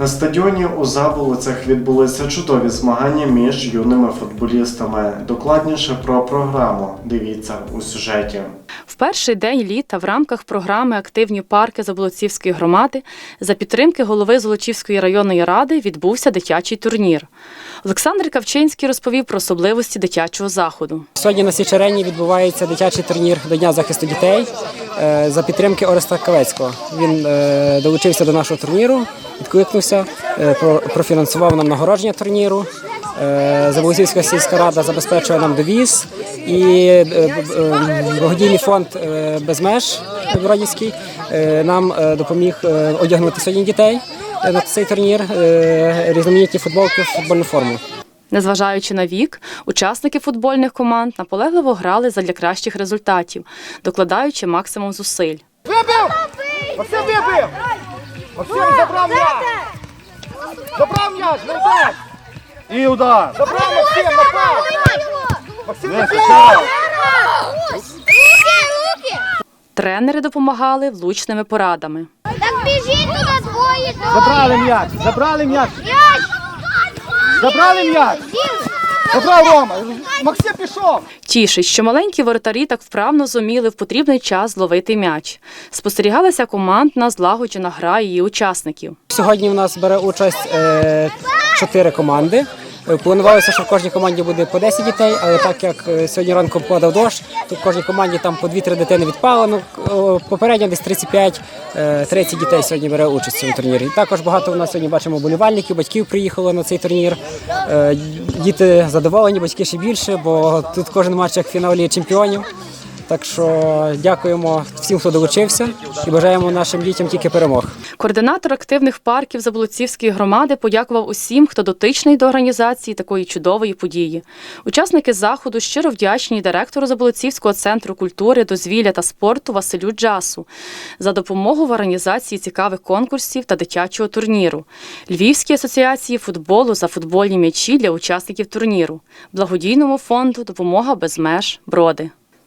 На стадіоні у Заболоцях відбулися чудові змагання між юними футболістами. Докладніше про програму дивіться у сюжеті. В перший день літа в рамках програми Активні парки Заболоцівської громади за підтримки голови Золочівської районної ради відбувся дитячий турнір. Олександр Кавчинський розповів про особливості дитячого заходу. Сьогодні на Січерені відбувається дитячий турнір до Дня захисту дітей за підтримки Ореста Кавецького. Він е, долучився до нашого турніру, відкликнувся, е, про- профінансував нам нагородження турніру. Е, Заболотівська сільська рада забезпечує нам довіз і е, е, благодійний фонд е, без меж Бродівський е, нам е, допоміг е, одягнути сьогодні дітей е, на цей турнір, е, різноманітні футболки, футбольну форму. Незважаючи на вік, учасники футбольних команд наполегливо грали задля кращих результатів, докладаючи максимум зусиль. Вибив! Максим вибив! Максим забрав м'яч! Забрав м'яч! І удар! Забрав Максим, напав! Максим напав! Тренери допомагали влучними порадами. Так біжіть туди двоє. Забрали м'яч! Забрали м'яч! М'яч! Забрали м'яч! Забрав Рома! Максим пішов! Тішить, що маленькі воротарі так вправно зуміли в потрібний час зловити м'яч. Спостерігалася командна злагоджена гра її учасників. Сьогодні в нас бере участь е, чотири команди. Е, Планувалося, що в кожній команді буде по 10 дітей, але так як е, сьогодні ранком падав дощ, то в кожній команді там по 2-3 дитини відпало. Ну, попередньо десь 35 е, 30 дітей сьогодні бере участь в цьому турнірі. І також багато у нас сьогодні бачимо болівальників, батьків приїхало на цей турнір. Діти задоволені, батьки ще більше, бо тут кожен матч як в фіналі чемпіонів. Так що дякуємо всім, хто долучився, і бажаємо нашим дітям тільки перемог. Координатор активних парків Заболоцівської громади подякував усім, хто дотичний до організації такої чудової події. Учасники заходу щиро вдячні директору Заболоцівського центру культури, дозвілля та спорту Василю Джасу за допомогу в організації цікавих конкурсів та дитячого турніру, Львівській асоціації футболу за футбольні м'ячі для учасників турніру, благодійному фонду Допомога без меж Броди.